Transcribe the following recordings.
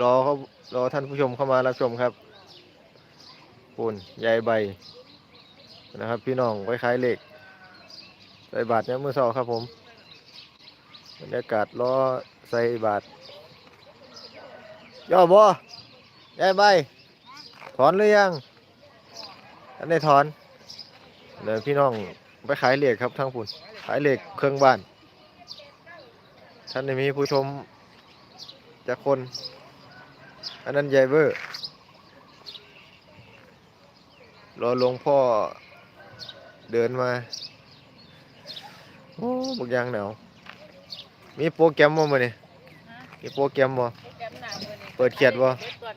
รอเขารอท่านผู้ชมเข้ามารับชมครับปูนยายใบนะครับ พี่น้องไว้ขายเหล็กใส่บาทเนี่ยมือสองครับผมบรรยากาศรอใส่บาทย่อบ่ยายใบถอนหรือยังอันได้ถอนเดี๋ยวพี่น้องไปขายเหล็กครับทั้งปุ่นขายเหล็กเครื่องบ้านท่านได้มีผู้ชมจากคน อันนั้นใหญ่เบอร์รอหลวงพ่อเดินมา โอ้บักอยางหนาวมีโปรแกรมบ่มาเนี่ยมีโปรแกรมบ่แกมหนามือนี่เปิดเขียดบ่เปิดก่อน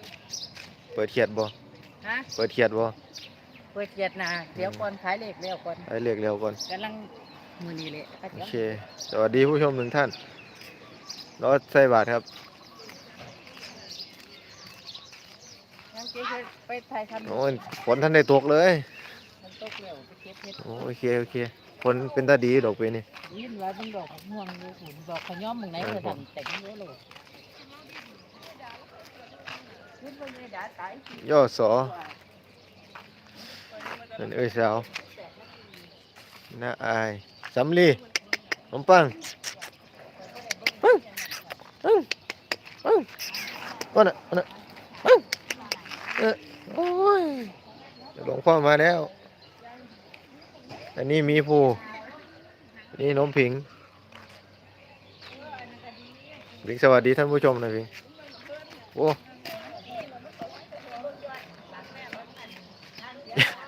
เปิดเขียดบ่ฮะเปิดเขียดบ่เปิดเกียดหนาเดี๋ยวก่อนขายเลขแล้วก่อนให้เรียกเร็วก่อน กำลังมือนี้เลยป้าโอเจ้าเค สวัสดีผู้ชมหนึ่งท่านรอใส่บาทครับ ยังเจ๊เคยไปถ่ายทำโอ้ยฝนท่านได้ตกเลย มันตกแล้วไปเก็บเห็ดโอเคโอเคฝนเป็นตาดีดอกไปนี่ยินว่ามึงดอกม่วงอยู่หุ่นดอกขย้อมมึงไหนเธอทำแต่งเยอะเลยยินว่าไม่ได้ตายย่อสอเป็นเอ้ยสาวน่าอายสำลีขนมปังปังปังปังว่าน่ะว่าน่ะปังเออโอ้ย หลวงพ่อมาแล้ว อันนี้มีผู้นี่น้มผิงผิงสวัสดีท่านผู้ชมหนะพิงโอ้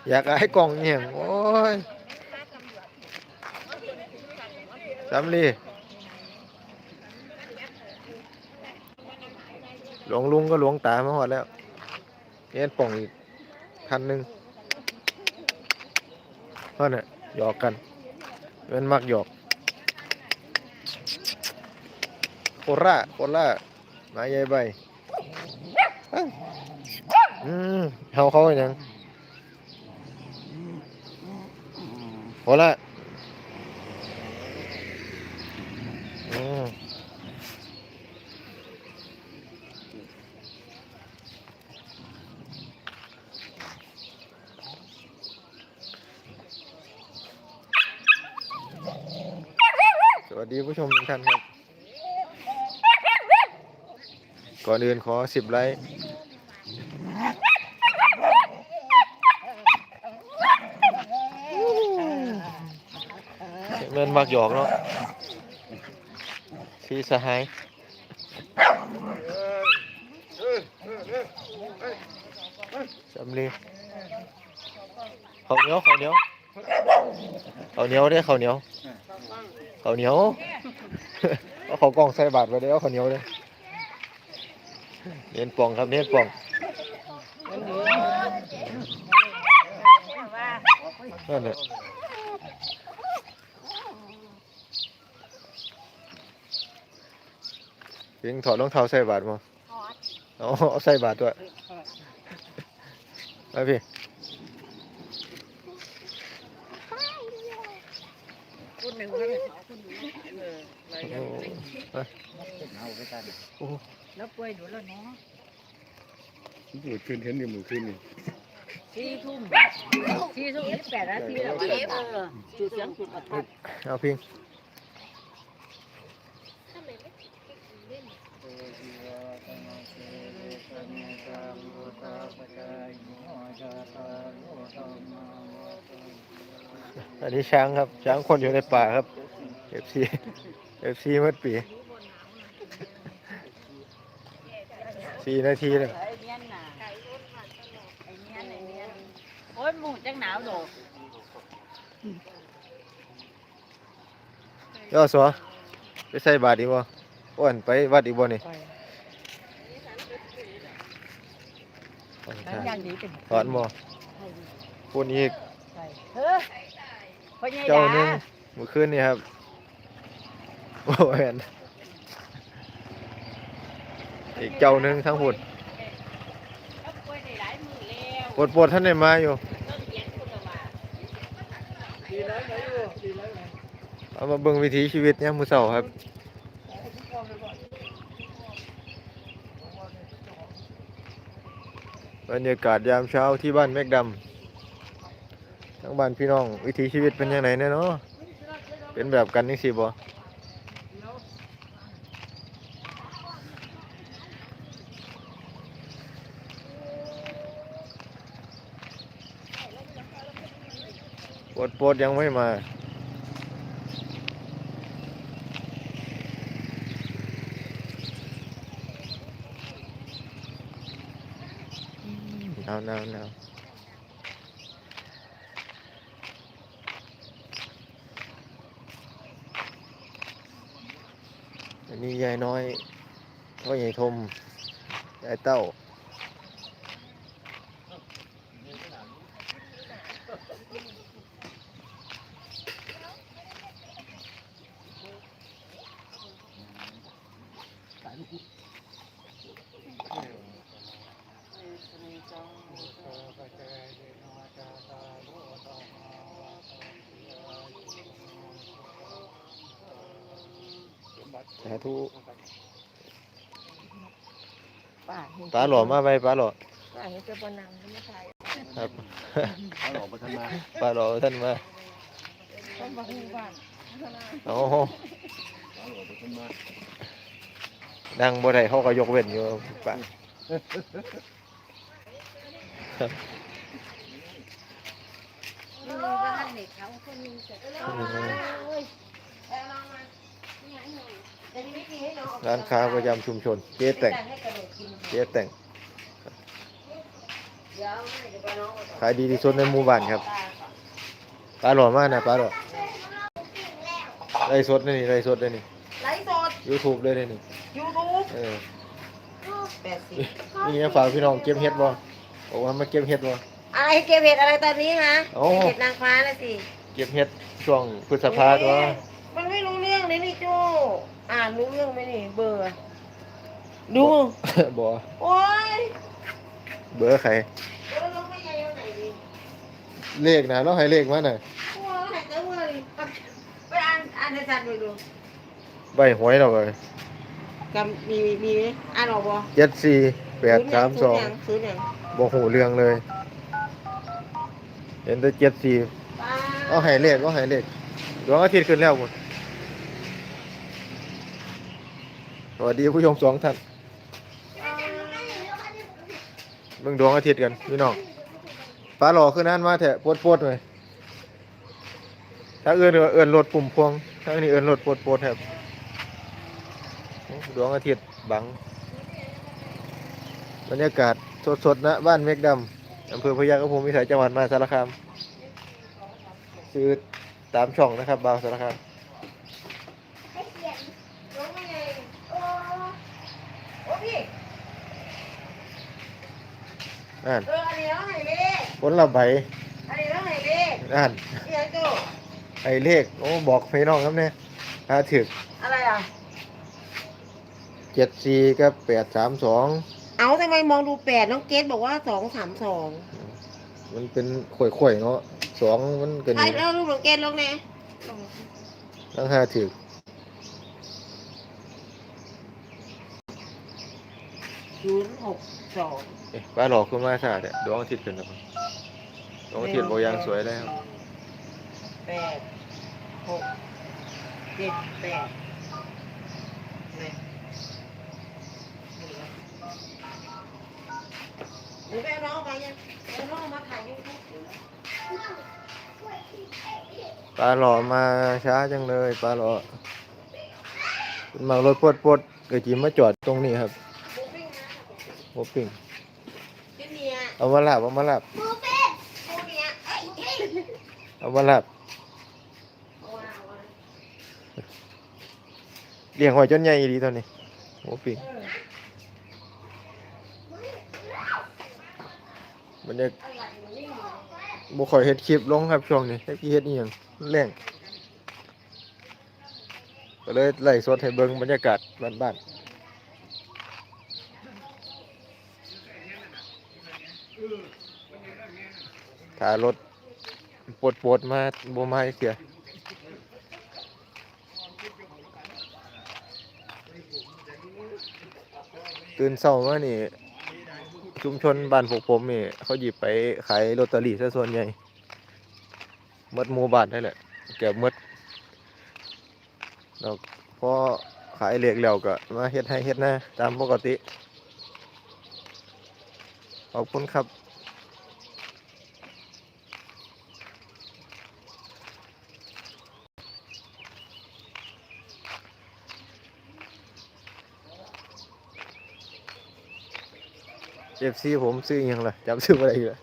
อยากให้กล่องเนี่ยโอ้ยสำลีหลวงลุงก็หลวงตามาหอดแล้วเอ็นป่องอีกคันหนึ่ง เพราะน่ะหยอกกันเป็นมักหยอกโคราโคราหมาใหญ่ใบเอ้าอืมเขาเขาอย่างโหละอืมส วัสดีผู้ชมทุกท่านครับ ก่อนอื่นขอสิบไลค์เงินมักหยอกเนาะพี่สหายสำลีข้าเหนียวข้าเหนียวข้าเหนียวเด้อข้าเหนียว ข้าวเหนียวเอาข้าวกล้องใส่บาตรไปเด้อเอาข้าวเหนียวเด้อเน้นป่องครับเน้นป่องนั่นแหละเพียงถอดรองเท้าใส่บาตรมาเอาเอาใส่บาตรด้วยไปพี่ คุณหนึ่งคุณคุณเอออะไรอย่าง โอ้ แล้ วป่วยดูแล้วเนาะมือคืนเห็นอยู่มือคืนนี่สี่ทุ่มสี่ทุ่มยี่สิบแปดนาทีแล้วเออจุดเสียงจุดประทัดเอาพิงอันนี้ช้างครับ ช้างคนอยู่ในป่าครับ FC FC เมื่อปี สี่นาทีเลยไอ้เนี้ยน่ะไอ้เนี้ยไอ้เนี้ยโอ้ยหมูจังหนาวโดดย่อสัวไปใส่บาตรดีบ่อ้วนไปวัดอีกบ่นี่ทั้งอย่างนี้เป็นถอนบ่พูดอีกเฮ้ยพ่อใหญ่เจ้าดาหนึงเมื่อคืนนี่ครับโอ้ยน อีกเจ้าหนึ่งทั้งหุ่นปวดปวดท่านได้มาอยู่เอามาเบิ่งวิถีชีวิตเนี่ยมมือเสาครับบรรยากาศยามเช้าที่บ้านแมกดำทั้งบ้านพี่น้องวิถีชีวิตเป็นยังไงเนี่ยเนาะเป็นแบบกันนี่สิบ่ ปวดปวดยังไม่มาหนาวหนาวหนาอันนี้ยายน้อยพ่อใหญ่ทมยายเต้า สาธุป้าปลาหล่อมาไปปลาหล่อป้าเห็นจะบนังไม่ใช่ครับเขาหลอกมาทันมาปลาหล่อท่านมาต้องมาหูบ้านโอ้เขาหลอกมาทันมาดังบ่ได้เขาก็ยกเว้นอยู่ปลานี่บ้านเด็กเขาคนนึงเสร็จแล้ว ร้านค้าประจำชุมชน เจ๊แต่ง เจ๊แต่ง ขายดีที่สุดในหมู่บ้านครับ ปลาหล่อมากนะปลาหล่อไรสดเลยนี่ไรสดเลยนี่ไลฟ์สดยูทูบเลยนี่ยูทูบเออแปดสิบนี่ยังฝากพี่น้องเก็บเห็ดบ่บอกว่ามาเก็บเห็ดบ่อะไรเก็บเห็ดอะไรตอนนี้ฮะโอ้เห็ดนางฟ้านะสิ เก็บเห็ดช่วงพฤษภาตัวมันไม่รู้ เรื่องเลยนี่โจอ่านรู้เรื่องไหมนี่เบอร์ ดูบ่โอ้ยเบอร์ใคร เบอร์ลงไม่ใหญ่เอาไหนดีเลขนะเราให้เลขมาน่ะโอ้ยไหนเจอเบอร์ดิไปอ่านอ่านให้ชัดไปดูใบหวยเราไปกับมีมีไหมอ่านออกบ่เจ็ดสี่แปดสามสองซื้อยังบ่หูเรื่องเลย เห็นแต่เจ็ดสี่ป้าเอาให้เลขเอาให้เลขดวงอาทิตย์ขึ้นแล้วคุณส วัสดีผู้ชมสองท่านเบิ่งดวงอาทิตย์กันพี่น้องปลาหล่อขึ้นนั่นมาแถะปวดปวดเลยถ้าเอื้อนก็เอื้อนรถปุ่มพวง ถ้าอันนี้เอื้อนรถปวดปวดๆครับโอ้ดวงอาทิตย์บัง บรรยากาศสดๆนะบ้านเมกดำอำเภอพยัคฆภูมิวิสัยจังหวัดมหาสารคามซื้อตามช่องนะครับบางสารคาม ลงไม่ใหญ่โอ้โอ้พี่ นั่นเอออันนี้ต้องให้เลขผลละใบอันนี้ต้องให้เลขนั่นเดี๋ยวโจไอเลขโอ้บอกพี่น้องครับเนี่ยหาถึกอะไรอะเจ็ดสี่กับแปดสามสองเอาทำไมมองดูแปดน้องเกดบอกว่าสองสามสองมันเป็นข่อยๆเนาะสองมันเกินไอ้แล้วรูปน้องเกดลงไงตั้งหาถึกศูนย์หกสอง เอ๊ะป้าหลอกขึ้นมาซะเนี่ยดวงอาทิตย์ขึ้นแล้วดวงอาทิตย์บอกยังสวยแล้วแปดหกเจ็ดแปดเนี่ยหนูไปเอาน้องไปยังเอาน้องมาถ่ายยูทูบปลาหล่อมาช้าจังเลยปลาหล่อเป็นมารถปวดปวดๆก็จีมาจอดตรงนี้ครับบูปิ้งนะโมปิ้ง เจเนียเอามาลาบเอามาลาบบูปิ้งบูเนียเอ้ยเอ้ยเอามาลาบว้าวว้าวเลี้ยงหอยจนใหญ่ดีตอนนี้โมปิ้งบรรยากาศอะไรอยู่นี่บ่ค่อยเฮ็ดคลิปลงครับช่วงนี้แค่เฮ็ดอีหยังแรงก็เลยไล่สดให้เบิ่งบรรยากาศบ้านๆ ถ้ารถปวดปวดๆมาบมาอีกเสียตื่นเช้ามานี่ ชุมชนบ้านพวกผมนี่เขาหยิบไปขายลอตเตอรี่ซะส่วนใหญ่หมดหมู่บ้านนั่นแหละเก็บหมดแล้วพอขายเหล็กแล้วก็มาเฮ็ดให้เฮ็ดหน้าตามปกติ ขอบคุณครับ อฟซีผมซื้ออยังล่ะจำซื้ออะไรอยู่ล่ะ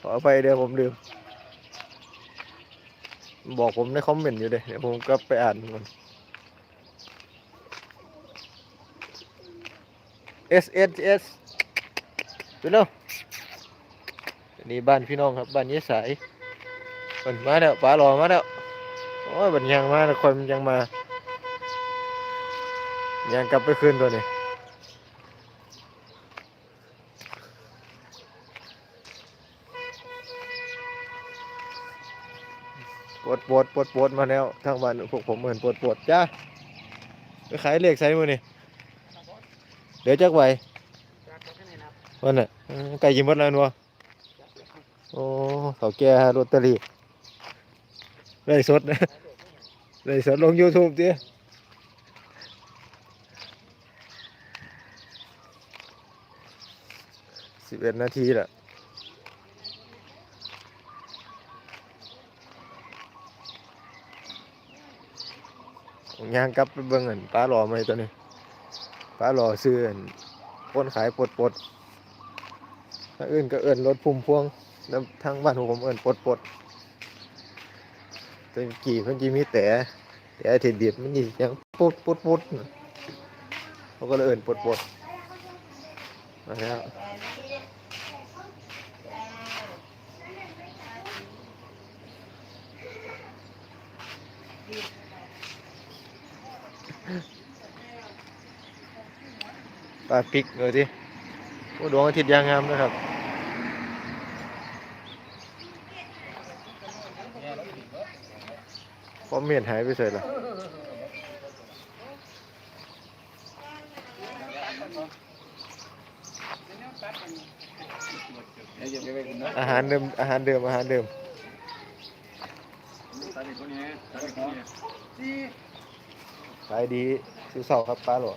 ขอไปเดี๋ยวผมลืมบอกผมในคอมเมนต์อยู่เด้เดี๋ยวผมก็ไปอ่านมัน S S S ดูเนาะนี่บ้านพี่น้องครับบ้านยายสายเพิ่นมาแล้วป๋ารอมาแล้วโอ้ยบัดยังมาแล้วคนมันยังมา ยังกลับไปคืนตัวนี้ ปวดปวดปวดมาแล้วทางบ้านพวกผมเหมือนปวดปวดจ้าไปขายเหลขใส่มือนี่เดี๋ยวจักไหววันน่ะไก่ยิมหมดแล้วนัวโอ้เขาแก่ลอตเตอรี่เลยสดนะเลยสดลง YouTube ดิสิบเอ็ดนาทีละ ย่างกลับไปเบิ่งอันปลาหล่อไหมตัวนี้ปลาหล่อซื้ออันคนขายปลดปลดถ้าอื่นก็เอิ้นรถพุ่มพวงแล้วทางบ้านผมเอิ้นปลดปลดแตกี่เพิ่นจีมีแต่แต่ที่บีบมันนี่ยังปุดปุดปุดน่ะเขาก็เลยเอิ้นปลดปลดมาแล้ว ปลาปิกเลยดิโอ้ดวงอาทิตย์ยางงามนะครับคอมเมนต์หายไปเสร็จแล้วอาหารเดิมอาหารเดิมอาหารเดิมขายดีซื้อเสาครับป้าหลวง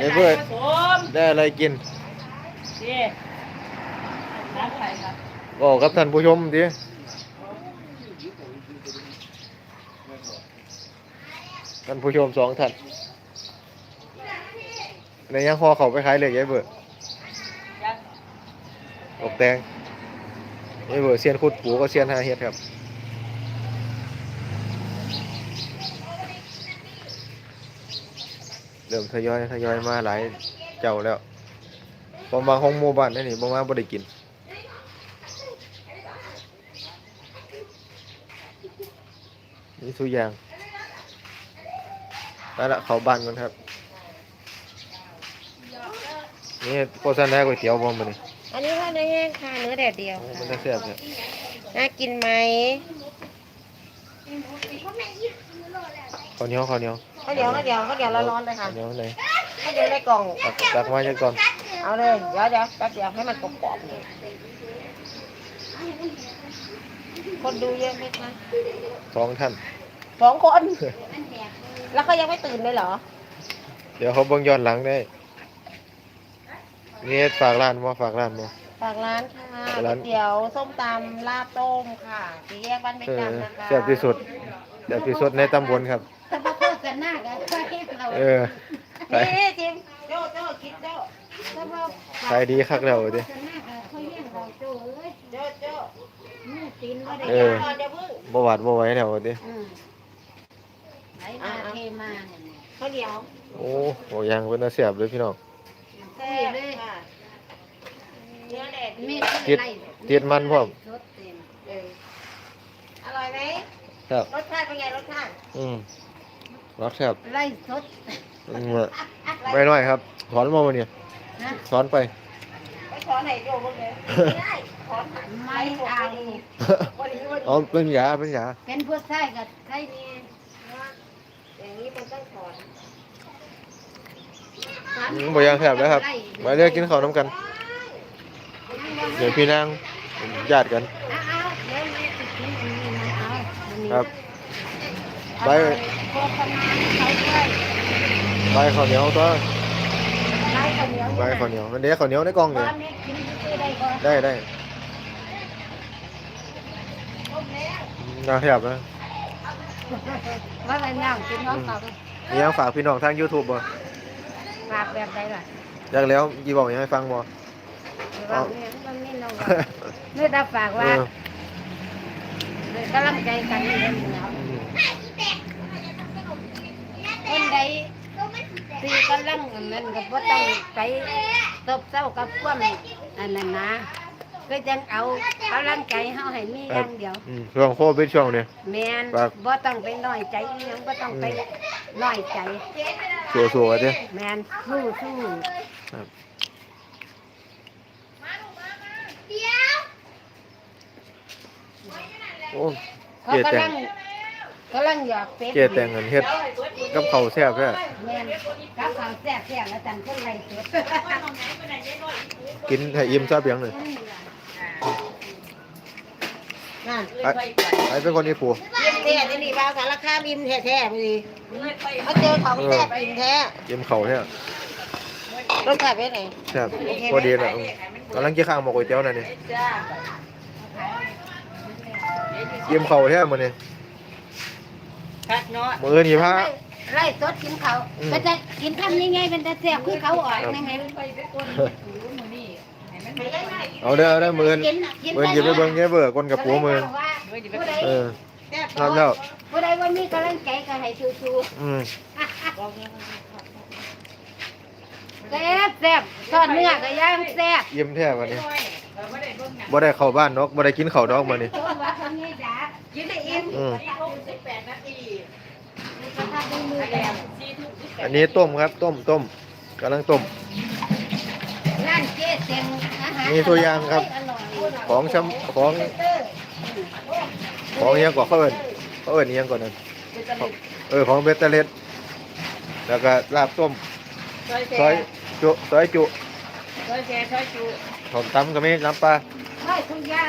กบอกพริกมาสิป้าเอ้ยเบิร์ดผมได้อะไรกินนี่ร้านไข่ครับบอกกับท่านผู้ชมดิท่านผู้ชมสองท่านในยังพอเขาไปขายเลยยายเบิร์ดยังบอกแดงยายเบิร์ดเซียนขุดปูก็เซียนหาเฮ็ดครับ เริ่มทยอยทยอยมาหลายเจ้าแล้วพอมาห้องหมู่บ้านนี่นี่บ่มาบ่ได้กินนี่ทุกอย่างแล้วละเขาบ้านกันครับนี่โฆษณาก๋วยเตี๋ยวบ่มานี่อันนี้ข้าวเนื้อแห้งค่ะเนื้อแดดเดียวโอ้ค่ะมันจะแซ่บเนี่ยน่ากินไหมข้าวเหนียวข้าวเหนียว ข้าวเหนียวข้าวเหนียวข้าวเหนียวร้อนๆเลยค่ะข้าวเหนียวไหนข้าวเหนียวในกล่อง ตักตักมาจะก่อน เอาเลย เดี๋ยวเดี๋ยวแป๊บเดียวให้มันกรอบๆเลยคนดูเยอะไหมคะสองท่านสองคน แล้วเขายังไม่ตื่นเลยเหรอ เดี๋ยวเขาเบิ่งย้อนหลังได้นี่ฝากร้านบ่ฝากร้านบ่ฝากร้านค่ะร้านก๋วยเตี๋ยวส้มตำลาบต้มค่ะสี่แยกบ้านเมเออจันนะคะแซ่บที่สุดแซ่บที่สุดในตำบลครับถ้าพ่อพูด กันหน้ากันก็ให้เราเออไปนี่จิมโจ้โจ้คิดโจ้ถ้าพ่อขายดีคักแล้วดิกันหน้ากันเขาเลี้ยงเราโจ้เอ้ยโจ้โจ้แม่ตีนก็ได้เออก่อนเดี๋ยวพึ่งบ่หวาดบ่ไหวแล้วดิอืมไหลมาเทมาเนี่ยอข้าวเหนียวโอ้โหยางเป็นตาเสียบเลยพี่น้องแซ่บค่ะเนื้อแดดมีติดติดมันพร้อมสดเต็มเอออร่อยไหมครับรสชาติเป็นไงรสชาติอืม รักแซ่บไล่สดอืมไปหน่อยครับถอนมาวันนี้นะถอนไปไปขอไหนโยมเลยไม่ได้ขอหันไม่เอาวันนี้วันเอาเป็นยาเป็นยาเป็นผู้ชายกับใครนี่อย่างนี้มันต้องถอนอืมบ่ยางแซ่บแล้วครับไปเรียกกินข้าวน้ำกัน เดี๋ยวพี่นางญาติกันเอาเอาเดี๋ยวแม่จะกินอันนี้นะเอาอันนี้ครับไป โฆษณาเขาด้วยไปข้าวเหนียวตัวไล่ข้าวเหนียวไปข้าวเหนียวมันเดี๋ยวข้าวเหนียวในกล่องเลยว่าแม่กินซื้อได้ก่อนได้ได้น่าแซ่บนะว่าอะไรนั่งกินน้องฝากมียังฝากพี่น้องทาง YouTube บ่ฝากแบบใดล่ะอยากแล้วยี่บอกยังให้ฟังบ่ว่าเนี่ยมันนี่น้องว่าเมื่อตาฝากว่าเออกำลังใจกันนี่เองเนาะ อืม คนใดตีกำลังอันนั้นก็บ่ต้องไปตบเต้ากับความอันนั้นนะก็จังเอากำลังใจเฮาให้มีอย่างเดียวอืมช่วงโควิดช่วงนี้แม่นครับบ่ต้องไปน้อยใจอีหยังบ่ต้องไปน้อยใจสัวๆเด้แม่นสู้สู้โอ้เขาเจ๊แต่กำลังง กำลังหยอกเป็ดเจ๊แต่งกันเฮ็ดกับข้าวแซ่บแท้แม่นกับข้าวแซ่บๆแล้วจันคนไล่สดกินให้อิ่มซะเพียงหนึ่งนั่นไอ้ไอ้เป็นคนญี่ปุ่นยิ้มแท้ที่นี่บ้าวสารคามยิ้มแท้ๆไปดิเขาเจอของแซ่บยิ้มแท้อิ่มข้าวเนี่ยรสชาติเป็นไงแซ่บพอดีน่ะอืมกำลังกินข้าวหมกก๋วยเตี๋ยวนั่นนี่อิ่มข้าวแท้มื้อนี้ คักเนาะมื้อนี้พาไล่สดกินเขาอืมก็จะกินทำยังไงเป็นแต่แซ่บคือเขาอ่อนยังไงเอาเด้อเอาเด้อมื้อนี้กินกินมื้อนี้จะไปเบิ่งแกเบื่อคนกับปูมื้อนี้ผู้ใดเออรับแล้วผู้ใดวันนี้กำลังใจก็ให้สู้อืมๆแซ่บแซ่บทอดเนื้อก็ย่างแซ่บอิ่มแท้วันนี้บ่ได้เข้าบ้านนกบ่ได้กินข้าวดอกมื้อนี้ตัวว่าทำนี้จ้ะยิ้มได้อิ่มอืมก็ทำด้วยมื อแบบอันนี้ต้มครับต้มต้มกำลังต้ม ร้านเจ๊เต็งอาหารมีตัวอย่างครับอร่อยของชำของของอิหยังก่อนเขาเอิ้นเขาเอิ้นอิหยังก่อนนั่นเออของเบตเตอร์เลสแล้วก็ลาบต้มซอยซอยจุซอยจุซอยแซ่ซอยจุหอมตำก็มีน้ำปลาได้ทุกอย่าง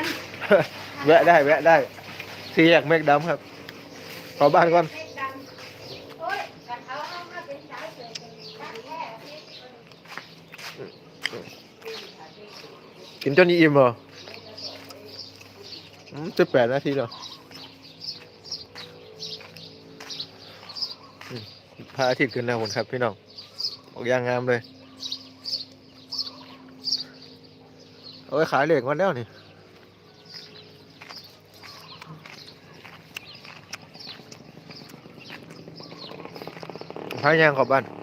แวะได้แวะได้สี่แยกเมฆดำครับขอบ้านก่อน กินจนอิ่มเหรอสิบแปดนาทีแล้วอืมพระอาทิตย์ขึ้นแล้วผมครับพี่น้อง ออกยางงามเลย เอาไปขายเหล็กมาแล้วนี่พายางขอบบ้าน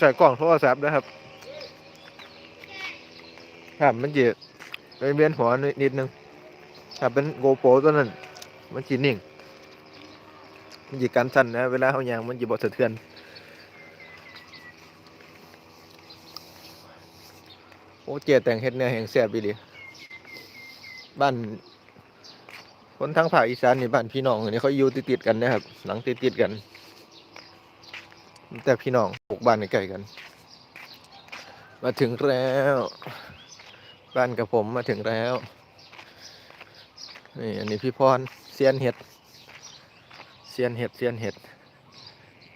ใส่กล่องโทรศัพท์นะครับครับมันจะเป็นเวียนหัวนิดนึงถ้าเป็นโกโปรตัวนั้น มันจีนิ่ง มันจีกันสั่นนะเวลาเขายางมันจีบสะเทือนโอ้เจแต่งเฮ็ดแนวแห่งแซ่บอีหลีบ้านคนทั้งภาคอีสานนี่บ้านพี่น้องนี่เขาอยู่ติดๆกันนะครับ หลังติดๆกัน แต่พี่น้องปลูกบ้านใกล้กัน มาถึงแล้ว บ้านกับผมมาถึงแล้วนี่อันนี้พี่พรเซียนเห็ดเซียนเห็ดเซียนเห็ด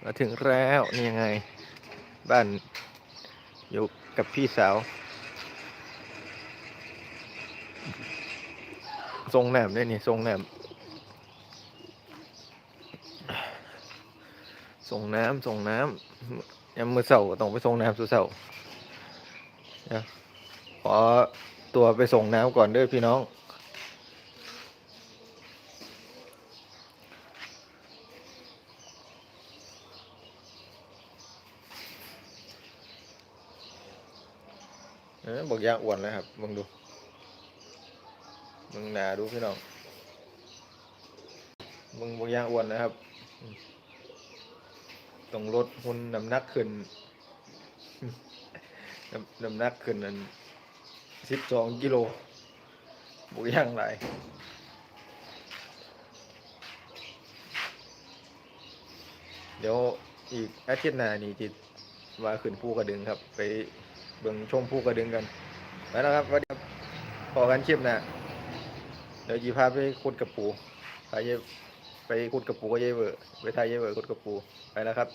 มาถึงแล้วนี่ยังไง บ้านอยู่กับพี่สาวทรงแหนมด้วยนี่ทรงแหนม ส่งน้ำส่งน้ำยามมือเช้าต้องไปส่งน้ำสู่เช้าเดี๋ยวขอตัวไปส่งน้ำก่อนเด้อพี่น้องเออบอกยางอ้วนเลยครับมึงดูมึงหนาดูพี่น้องมึงบอกยางอ้วนนะครับ ต้องลดหุ่นน้ำหนักขึ้นน้ำน้ำหนักขึ้นนั้นสิบสองกิโลบอกยางหลายเดี๋ยวอีกอาทิตย์หน้านี่จิว่าขึ้นภูกระดึงครับ ไปเบิ่งชมภูกระดึงกันไปแล้วครับวัสดีครับพอกันคลิปหนะเดี๋ยวจีพาไปขุดกระปูพายาย ไปขุดกระปูก็ยายเวอร์ไปทายยายเวอร์ขุดกระปูไปแล้วครับ